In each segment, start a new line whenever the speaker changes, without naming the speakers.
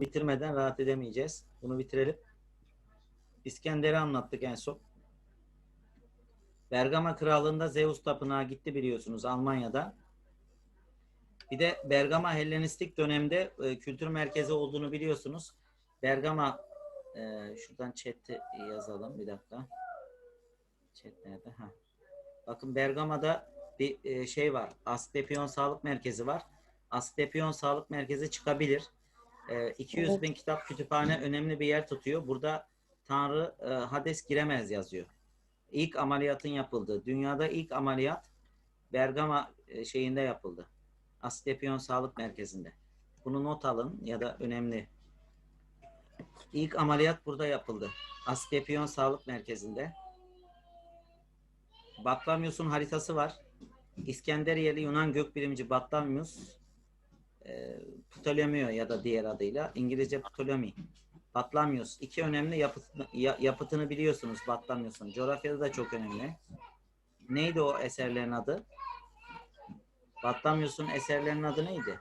bitirmeden rahat edemeyeceğiz. Bunu bitirelim. İskender'i anlattık en son. Bergama Krallığı'nda Zeus Tapınağı gitti biliyorsunuz Almanya'da. Bir de Bergama Hellenistik dönemde e, kültür merkezi olduğunu biliyorsunuz. Bergama e, şuradan chat'i yazalım bir dakika. Chat nerede? Ha. Bakın Bergama'da bir e, şey var. Asklepion Sağlık Merkezi var. Asklepion Sağlık Merkezi çıkabilir. E, 200 bin kitap kütüphane önemli bir yer tutuyor. Burada Tanrı e, Hades giremez yazıyor. İlk ameliyatın yapıldığı, dünyada ilk ameliyat Bergama e, şeyinde yapıldı. Asklepion Sağlık Merkezi'nde. Bunu not alın ya da önemli. İlk ameliyat burada yapıldı. Asklepion Sağlık Merkezi'nde. Batlamyus'un haritası var. İskenderiyeli Yunan gökbilimci Batlamyus e, Ptolemio ya da diğer adıyla İngilizce Ptolemy. Batlamyus. iki önemli yapıt, ya- yapıtını biliyorsunuz Batlamyus'un. Coğrafyada da çok önemli. Neydi o eserlerin adı? Batlamyus'un eserlerinin adı neydi?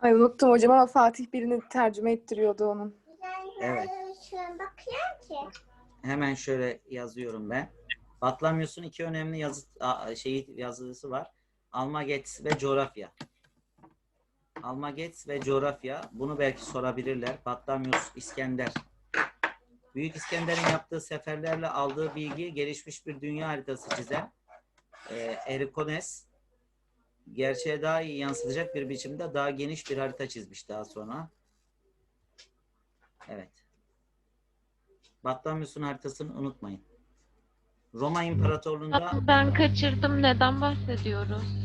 Ay unuttum hocam ama Fatih birini tercüme ettiriyordu onun.
Evet. Hemen şöyle yazıyorum ben. Batlamyus'un iki önemli yazı şeyi yazısı var. Almagets ve coğrafya. Almagets ve coğrafya. Bunu belki sorabilirler. Batlamyus, İskender. Büyük İskender'in yaptığı seferlerle aldığı bilgi gelişmiş bir dünya haritası çizen e, Erikones gerçeğe daha iyi yansıtacak bir biçimde daha geniş bir harita çizmiş daha sonra. Evet. Batlamyus'un haritasını unutmayın. Roma İmparatorluğu'nda
Ben kaçırdım. Neden bahsediyoruz?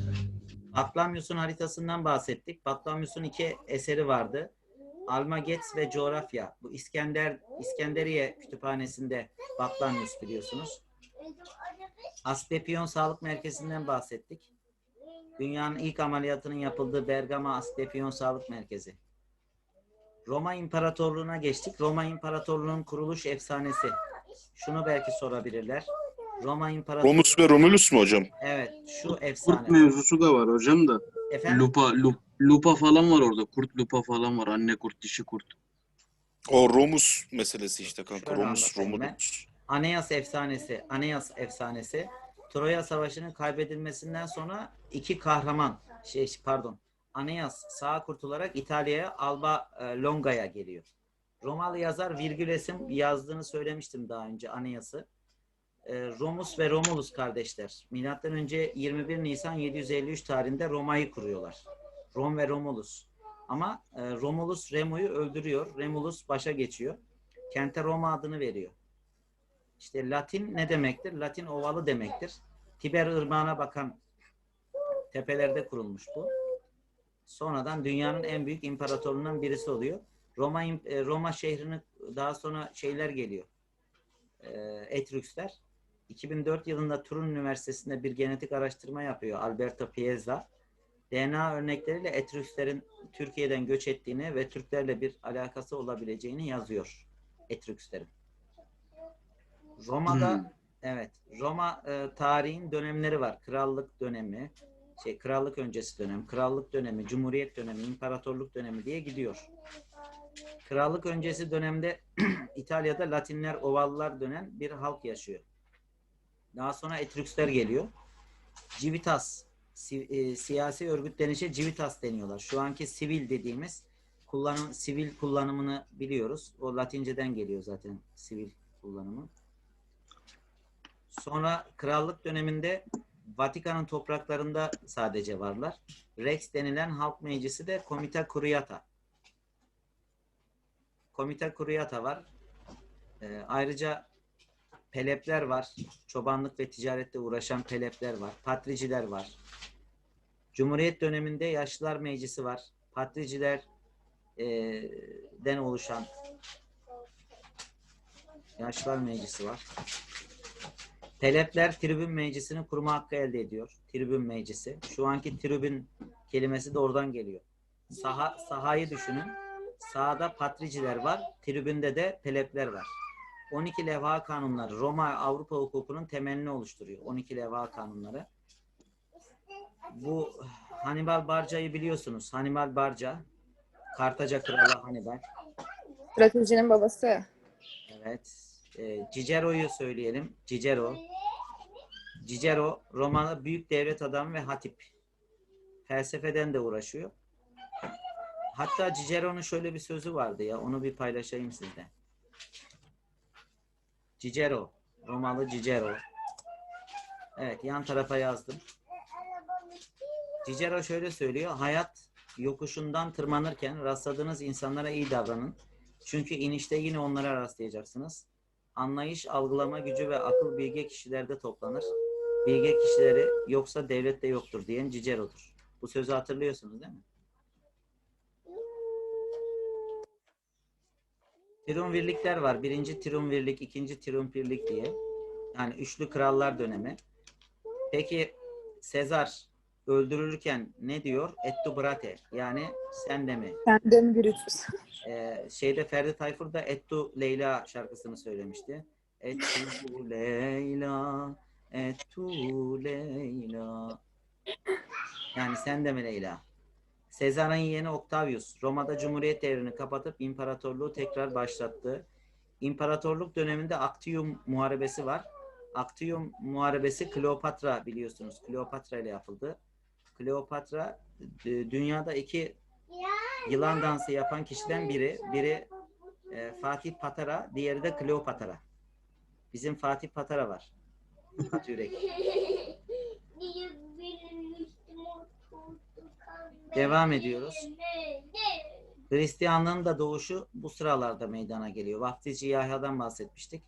Batlamyus'un haritasından bahsettik. Batlamyus'un iki eseri vardı. Almagets ve Coğrafya. Bu İskender İskenderiye Kütüphanesi'nde Batlamyus biliyorsunuz. Asklepion Sağlık Merkezi'nden bahsettik. Dünyanın ilk ameliyatının yapıldığı Bergama Asklepion Sağlık Merkezi. Roma İmparatorluğu'na geçtik. Roma İmparatorluğu'nun kuruluş efsanesi. Şunu belki sorabilirler. Roma İmparatorluğu.
Romus ve Romulus mu hocam?
Evet, şu
Kurt
efsane.
mevzusu da var hocam da.
Efendim?
Lupa, lup, lupa falan var orada. Kurt lupa falan var. Anne kurt, dişi kurt.
O Romus meselesi işte kanka.
Şöyle
Romus,
ben.
Romulus.
Aeneas efsanesi, Aeneas efsanesi Troya Savaşı'nın kaybedilmesinden sonra iki kahraman, şey pardon, Aeneas sağ kurtularak İtalya'ya Alba e, Longa'ya geliyor. Romalı yazar Virgüles'in yazdığını söylemiştim daha önce Aeneas'ı. E, Romus ve Romulus kardeşler. Milattan önce 21 Nisan 753 tarihinde Roma'yı kuruyorlar. Rom ve Romulus. Ama e, Romulus Remo'yu öldürüyor. Remulus başa geçiyor. Kente Roma adını veriyor. İşte Latin ne demektir? Latin ovalı demektir. Tiber ırmağına bakan tepelerde kurulmuş bu. Sonradan dünyanın en büyük imparatorluğundan birisi oluyor. Roma e, Roma şehrine daha sonra şeyler geliyor. Etrüksler. 2004 yılında Turun Üniversitesi'nde bir genetik araştırma yapıyor Alberto Piezza. DNA örnekleriyle Etrükslerin Türkiye'den göç ettiğini ve Türklerle bir alakası olabileceğini yazıyor Etrükslerin. Roma'da
Hmm.
evet Roma e, tarihin dönemleri var. Krallık dönemi, şey krallık öncesi dönem, krallık dönemi, cumhuriyet dönemi, imparatorluk dönemi diye gidiyor. Krallık öncesi dönemde İtalya'da Latinler, Ovalılar dönen bir halk yaşıyor. Daha sonra Etrüksler geliyor. Civitas, si- e, siyasi örgütlenişe Civitas deniyorlar. Şu anki sivil dediğimiz kullanım, sivil kullanımını biliyoruz. O Latinceden geliyor zaten sivil kullanımı. Sonra krallık döneminde Vatikan'ın topraklarında sadece varlar. Rex denilen halk meclisi de Komite Curiata. Komite Curiata var. Ee, ayrıca pelepler var. Çobanlık ve ticarette uğraşan pelepler var. Patriciler var. Cumhuriyet döneminde Yaşlılar Meclisi var. Patriciler e, oluşan Yaşlılar Meclisi var. Pelepler tribün meclisini kurma hakkı elde ediyor. Tribün meclisi. Şu anki tribün kelimesi de oradan geliyor. Saha, sahayı düşünün. Sahada patriciler var. Tribünde de pelepler var. 12 levha kanunları Roma Avrupa hukukunun temelini oluşturuyor. 12 levha kanunları. Bu Hannibal Barca'yı biliyorsunuz. Hannibal Barca Kartaca Kralı Hannibal.
Stratejinin babası.
Evet. E, Cicero'yu söyleyelim. Cicero. Cicero Roma'da büyük devlet adamı ve hatip. Felsefeden de uğraşıyor. Hatta Cicero'nun şöyle bir sözü vardı ya. Onu bir paylaşayım sizle. Cicero. Romalı Cicero. Evet yan tarafa yazdım. Cicero şöyle söylüyor. Hayat yokuşundan tırmanırken rastladığınız insanlara iyi davranın. Çünkü inişte yine onlara rastlayacaksınız. Anlayış, algılama gücü ve akıl bilge kişilerde toplanır. Bilge kişileri yoksa devlette yoktur diyen Cicero'dur. Bu sözü hatırlıyorsunuz değil mi? Triumvirlikler var. Birinci triumvirlik, ikinci triumvirlik diye. Yani üçlü krallar dönemi. Peki Sezar öldürülürken ne diyor? Ettu brate. Yani sen de mi?
Kendin bir üçüz.
Ee, şeyde Ferdi Tayfur da Ettu Leyla şarkısını söylemişti. Ettu Leyla, Ettu Leyla. Yani sen de mi Leyla? Sezar'ın yeğeni Octavius Roma'da Cumhuriyet devrini kapatıp imparatorluğu tekrar başlattı. İmparatorluk döneminde Actium Muharebesi var. Actium Muharebesi Kleopatra biliyorsunuz. Kleopatra ile yapıldı. Kleopatra e, dünyada iki yılan dansı yapan kişiden biri. Biri e, Fatih Patara, diğeri de Kleopatra. Bizim Fatih Patara var. At Devam ediyoruz. Hristiyanlığın da doğuşu bu sıralarda meydana geliyor. Vaftizi Yahya'dan bahsetmiştik.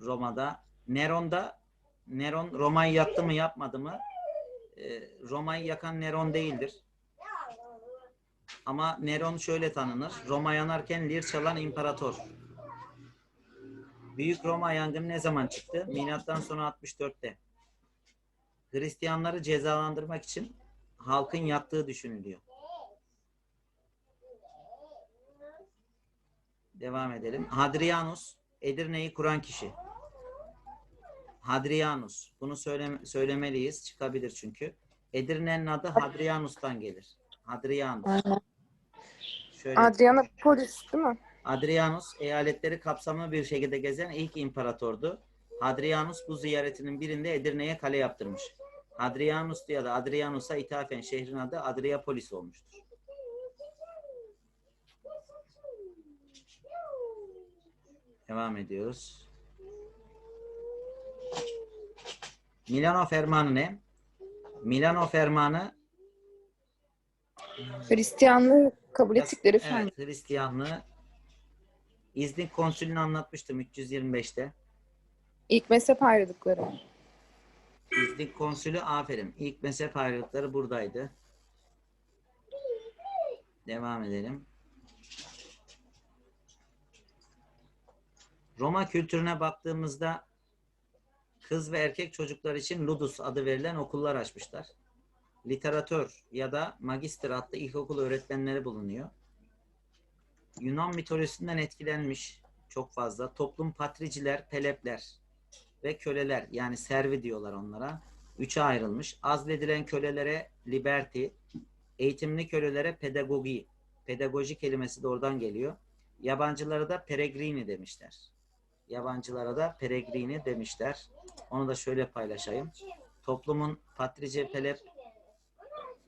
Roma'da. Neron'da Neron Roma'yı yaktı mı yapmadı mı? Ee, Roma'yı yakan Neron değildir. Ama Neron şöyle tanınır. Roma yanarken lir çalan imparator. Büyük Roma yangını ne zaman çıktı? Milattan sonra 64'te. Hristiyanları cezalandırmak için halkın yaktığı düşünülüyor. Devam edelim. Hadrianus Edirne'yi kuran kişi. Hadrianus. Bunu söyle, söylemeliyiz. Çıkabilir çünkü. Edirne'nin adı Hadrianus'tan gelir. Hadrianus. Şöyle.
Adrianopolis değil mi?
Adrianus eyaletleri kapsamlı bir şekilde gezen ilk imparatordu. Hadrianus bu ziyaretinin birinde Edirne'ye kale yaptırmış. Hadrianus ya da Adrianus'a ithafen şehrin adı Adriapolis olmuştur. Devam ediyoruz. Milano Fermanı ne? Milano Fermanı
Hristiyanlığı kabul ettikleri.
Evet, Hristiyanlığı İznik konsülünü anlatmıştım 325'te.
İlk mezhep ayrılıkları.
İznik konsülü aferin. İlk mezhep ayrılıkları buradaydı. Devam edelim. Roma kültürüne baktığımızda kız ve erkek çocuklar için ludus adı verilen okullar açmışlar. Literatör ya da magister adlı ilkokul öğretmenleri bulunuyor. Yunan mitolojisinden etkilenmiş çok fazla. Toplum patriciler, pelepler ve köleler yani servi diyorlar onlara. Üçe ayrılmış. Azledilen kölelere liberty, eğitimli kölelere pedagogi. Pedagoji kelimesi de oradan geliyor. Yabancılara da peregrini demişler. Yabancılara da peregrini demişler. Onu da şöyle paylaşayım. Toplumun patrice, pelep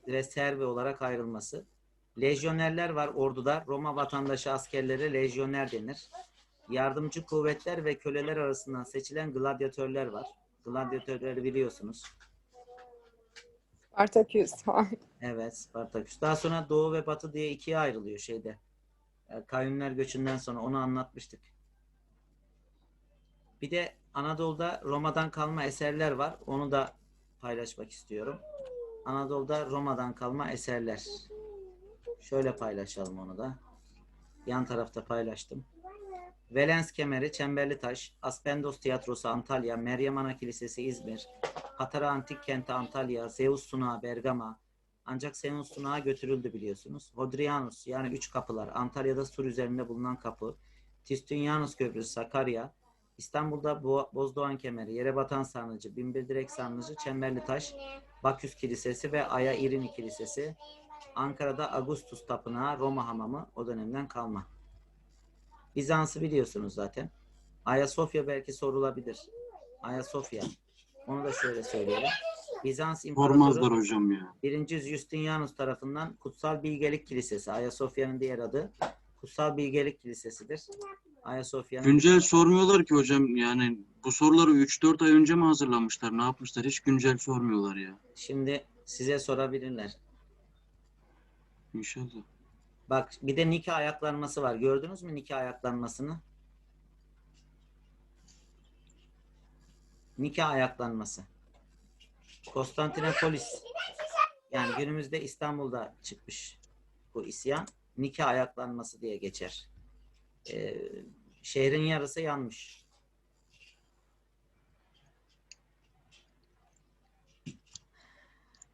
ve servi olarak ayrılması. Lejyonerler var orduda. Roma vatandaşı askerlere lejyoner denir. Yardımcı kuvvetler ve köleler arasından seçilen gladyatörler var. Gladyatörleri biliyorsunuz.
Spartaküs.
Evet, Spartaküs. Daha sonra Doğu ve Batı diye ikiye ayrılıyor şeyde. E, Kavimler göçünden sonra onu anlatmıştık. Bir de Anadolu'da Roma'dan kalma eserler var. Onu da paylaşmak istiyorum. Anadolu'da Roma'dan kalma eserler. Şöyle paylaşalım onu da. Yan tarafta paylaştım. Velens Kemeri, Çemberli Taş, Aspendos Tiyatrosu Antalya, Meryem Ana Kilisesi İzmir, Patara Antik Kenti Antalya, Zeus Sunağı Bergama, ancak Zeus Sunağı götürüldü biliyorsunuz. Hodrianus yani üç kapılar, Antalya'da sur üzerinde bulunan kapı, Tistinianus Köprüsü Sakarya, İstanbul'da Bo- Bozdoğan Kemeri, Yerebatan Sarnıcı, Binbir Direk Sarnıcı, Çemberli Taş, Baküs Kilisesi ve Aya İrini Kilisesi, Ankara'da Augustus Tapınağı, Roma Hamamı o dönemden kalma. Bizans'ı biliyorsunuz zaten. Ayasofya belki sorulabilir. Ayasofya. Onu da şöyle söyleyelim. Bizans İmparatoru
hocam ya.
1. Justinianus tarafından Kutsal Bilgelik Kilisesi. Ayasofya'nın diğer adı Kutsal Bilgelik Kilisesi'dir. Ayasofya'nın
Güncel sormuyorlar ki hocam yani bu soruları 3-4 ay önce mi hazırlamışlar ne yapmışlar hiç güncel sormuyorlar ya.
şimdi size sorabilirler.
İnşallah.
Bak bir de Nike ayaklanması var. Gördünüz mü Nike ayaklanmasını? Nike ayaklanması. Konstantinopolis. Yani günümüzde İstanbul'da çıkmış bu isyan. Nike ayaklanması diye geçer. Ee, şehrin yarısı yanmış.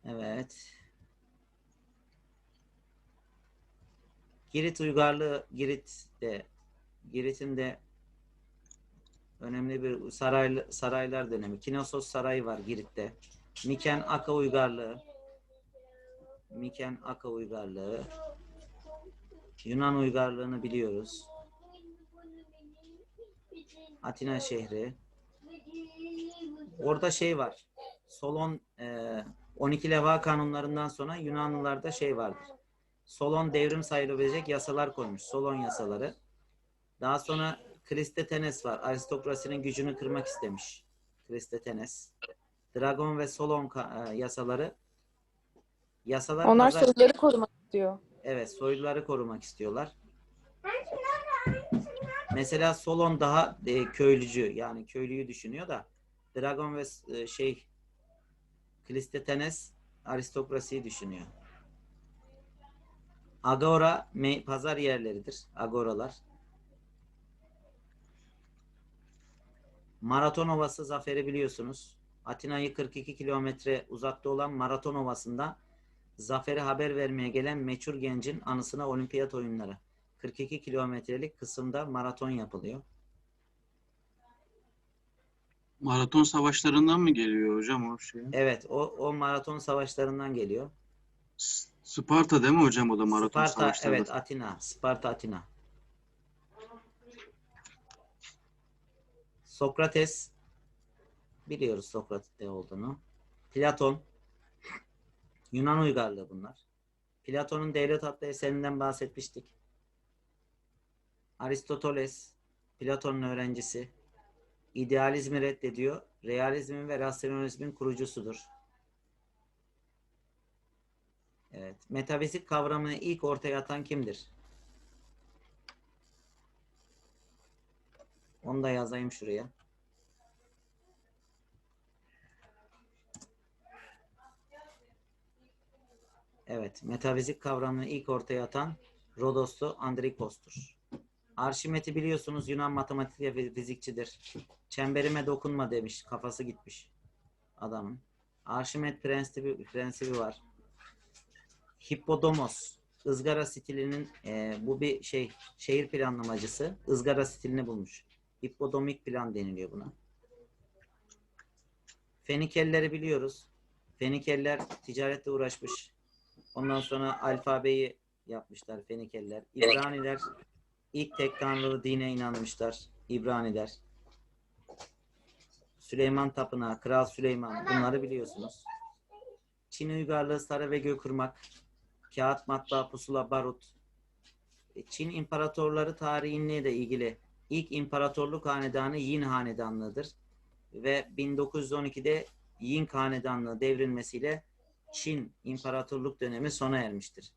Evet. Girit uygarlığı Girit'te Girit'in de önemli bir saray, saraylar dönemi. Kinosos Sarayı var Girit'te. Miken Aka uygarlığı Miken Aka uygarlığı Yunan uygarlığını biliyoruz. Atina şehri. Orada şey var. Solon e, 12 leva kanunlarından sonra Yunanlılarda şey vardır. Solon devrim sayılabilecek yasalar koymuş. Solon yasaları. Daha sonra Kristetenes var. Aristokrasinin gücünü kırmak istemiş. Kristetenes. Dragon ve Solon e, yasaları. Yasalar
Onlar
pazar-
soyluları korumak istiyor.
Evet, soyluları korumak istiyorlar. Mesela Solon daha e, köylücü, yani köylüyü düşünüyor da Dragon ve e, şey Klistetenes aristokrasiyi düşünüyor. Agora pazar yerleridir. Agoralar. Maraton Ovası zaferi biliyorsunuz. Atina'yı 42 kilometre uzakta olan Maraton Ovası'nda zaferi haber vermeye gelen meçhul gencin anısına olimpiyat oyunları. 42 kilometrelik kısımda maraton yapılıyor.
Maraton savaşlarından mı geliyor hocam o şey?
Evet, o, o maraton savaşlarından geliyor.
S- Sparta değil mi hocam o da maraton
Sparta,
savaşları?
evet Atina. Sparta, Atina. Sokrates, biliyoruz Sokrates'te olduğunu. Platon, Yunan uygarlığı bunlar. Platon'un Devlet adlı eserinden bahsetmiştik. Aristoteles, Platon'un öğrencisi. İdealizmi reddediyor. Realizmin ve rasyonalizmin kurucusudur. Evet. Metafizik kavramını ilk ortaya atan kimdir? Onu da yazayım şuraya. Evet. Metafizik kavramını ilk ortaya atan Rodoslu Andrikos'tur. Arşimet'i biliyorsunuz Yunan matematik ve fizikçidir. Çemberime dokunma demiş. Kafası gitmiş adamın. Arşimet prensibi, prensibi var. Hippodamos ızgara stilinin e, bu bir şey şehir planlamacısı ızgara stilini bulmuş. Hippodomik plan deniliyor buna. Fenikelileri biliyoruz. Fenikeliler ticaretle uğraşmış. Ondan sonra alfabeyi yapmışlar Fenikeliler. İbraniler ilk tek tanrılı dine inanmışlar. İbraniler. Süleyman Tapınağı, Kral Süleyman bunları biliyorsunuz. Çin uygarlığı sarı ve gökırmak, kağıt, matbaa, pusula, barut. E, Çin imparatorları tarihinle de ilgili ilk imparatorluk hanedanı Yin hanedanlığıdır. Ve 1912'de Yin hanedanlığı devrilmesiyle Çin imparatorluk dönemi sona ermiştir.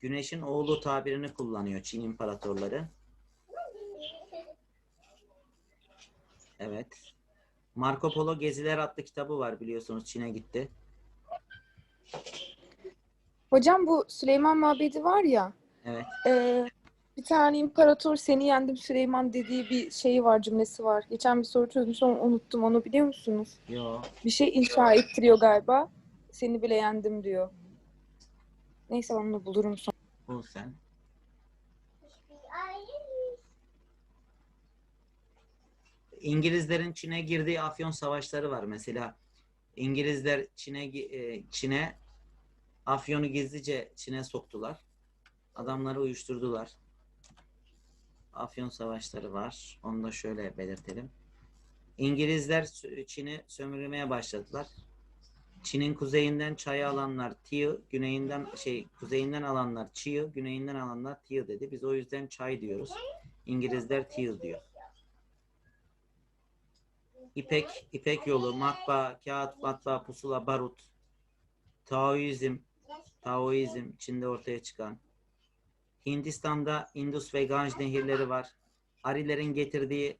Güneşin oğlu tabirini kullanıyor Çin imparatorları. Evet. Marco Polo Geziler adlı kitabı var biliyorsunuz Çin'e gitti.
Hocam bu Süleyman Mabedi var ya,
Evet.
e, bir tane imparator seni yendim Süleyman dediği bir şey var, cümlesi var. Geçen bir soru çözmüş ama unuttum. Onu biliyor musunuz?
Yo.
Bir şey inşa ettiriyor galiba. Seni bile yendim diyor. Neyse onu bulurum sonra.
Bul sen. İngilizlerin Çin'e girdiği Afyon savaşları var. Mesela İngilizler Çin'e e, Çin'e Afyon'u gizlice Çin'e soktular. Adamları uyuşturdular. Afyon savaşları var. Onu da şöyle belirtelim. İngilizler Çin'i sömürmeye başladılar. Çin'in kuzeyinden çayı alanlar Tiyu, güneyinden şey kuzeyinden alanlar Çiyu, güneyinden alanlar Tiyu dedi. Biz o yüzden çay diyoruz. İngilizler Tiyu diyor. İpek, İpek yolu, matbaa, kağıt, matbaa, pusula, barut, Taoizm, Taoizm Çin'de ortaya çıkan. Hindistan'da Indus ve Ganj nehirleri var. Arilerin getirdiği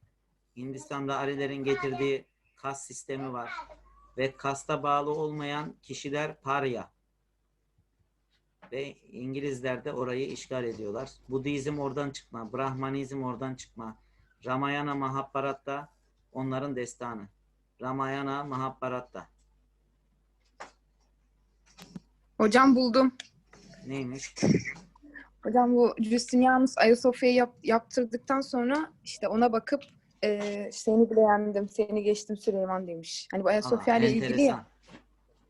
Hindistan'da Arilerin getirdiği kas sistemi var. Ve kasta bağlı olmayan kişiler parya. Ve İngilizler de orayı işgal ediyorlar. Budizm oradan çıkma, Brahmanizm oradan çıkma. Ramayana Mahabharat'ta onların destanı. Ramayana Mahabharat'ta.
Hocam buldum.
Neymiş?
Hocam bu Justinianus Ayasofya'yı yap- yaptırdıktan sonra işte ona bakıp e, seni bile yendim, seni geçtim Süleyman demiş. Hani bu Ayasofya
Aa,
ile ilgili ya.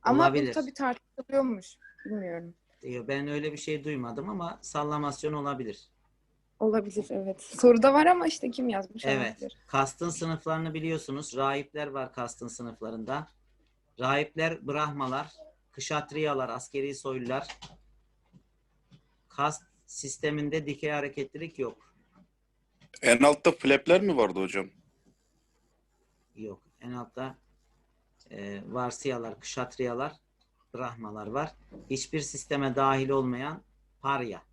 Ama
Olabilir.
bu tabii tartışılıyormuş. Bilmiyorum.
Diyor. Ben öyle bir şey duymadım ama sallamasyon olabilir.
Olabilir evet. Soruda var ama işte kim yazmış
Evet.
olabilir.
Kastın sınıflarını biliyorsunuz. Rahipler var kastın sınıflarında. Rahipler Brahmalar, Kışatriyalar, askeri soylular. Kast sisteminde dikey hareketlilik yok.
En altta flapler mi vardı hocam?
Yok. En altta e, Varsiyalar, Kışatriyalar, Brahmalar var. Hiçbir sisteme dahil olmayan Parya.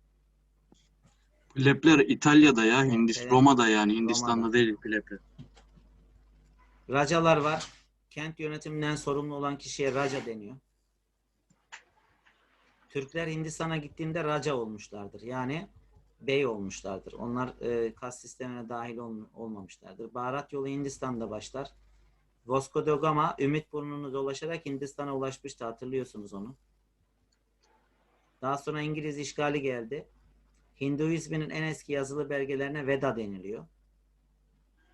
Plepler İtalya'da ya, Hindist
Evet.
Roma'da yani Hindistan'da
Roma'da.
değil Plepler.
Racalar var. Kent yönetiminden sorumlu olan kişiye raca deniyor. Türkler Hindistan'a gittiğinde raca olmuşlardır. Yani bey olmuşlardır. Onlar e, kas sistemine dahil ol- olmamışlardır. Baharat yolu Hindistan'da başlar. Vasco da Gama Ümit burnunu dolaşarak Hindistan'a ulaşmıştı. Hatırlıyorsunuz onu. Daha sonra İngiliz işgali geldi. Hinduizmin en eski yazılı belgelerine Veda deniliyor.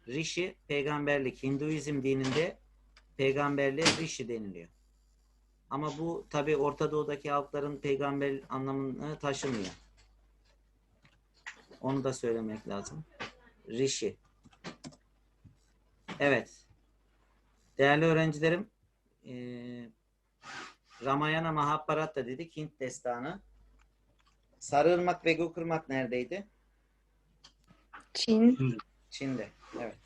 Rishi peygamberlik. Hinduizm dininde peygamberliğe Rishi deniliyor. Ama bu tabi Orta Doğu'daki halkların peygamber anlamını taşımıyor. Onu da söylemek lazım. Rishi. Evet. Değerli öğrencilerim eee Ramayana Mahabharata dedik. Hint destanı. Sarıırmak ve Gökırmak neredeydi?
Çin.
Çin'de. Evet.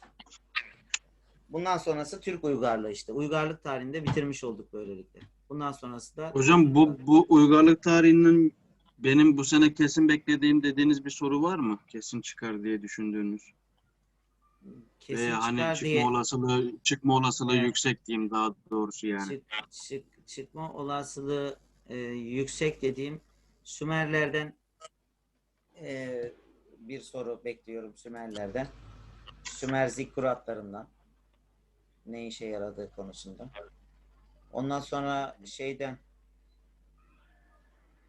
Bundan sonrası Türk uygarlığı işte. Uygarlık tarihinde bitirmiş olduk böylelikle. Bundan sonrası da
Hocam bu bu uygarlık tarihinin benim bu sene kesin beklediğim dediğiniz bir soru var mı? Kesin çıkar diye düşündüğünüz.
kesin
Veya hani çıkma
diye
olasılığı çıkma olasılığı
Evet.
yüksek diyeyim daha doğrusu yani.
çık, çık- çıkma olasılığı e, yüksek dediğim Sümerlerden e, bir soru bekliyorum Sümerlerden. Sümer zikkuratlarından ne işe yaradığı konusunda. Ondan sonra şeyden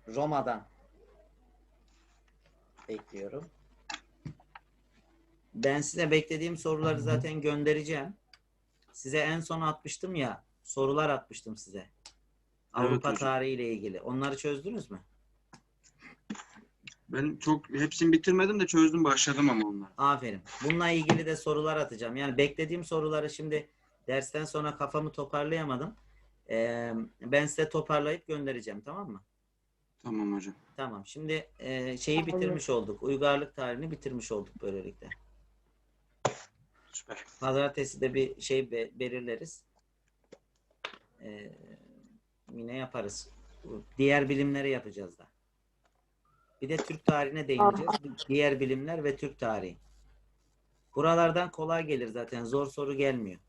Roma'dan bekliyorum. Ben size beklediğim soruları zaten göndereceğim. Size en son atmıştım ya sorular atmıştım size. Avrupa
hocam.
tarihi ile ilgili. Onları çözdünüz mü?
Ben çok hepsini bitirmedim de çözdüm başladım ama onlar.
Aferin. Bununla ilgili de sorular atacağım. Yani beklediğim soruları şimdi dersten sonra kafamı toparlayamadım. Ben size toparlayıp göndereceğim. Tamam mı?
Tamam hocam.
Tamam. Şimdi e, şeyi bitirmiş olduk. Uygarlık tarihini bitirmiş olduk böylelikle.
Süper.
Pazartesi de bir şey be- belirleriz. Ee, yine yaparız. Diğer bilimleri yapacağız da. Bir de Türk tarihine değineceğiz. Diğer bilimler ve Türk tarihi. Buralardan kolay gelir zaten. Zor soru gelmiyor.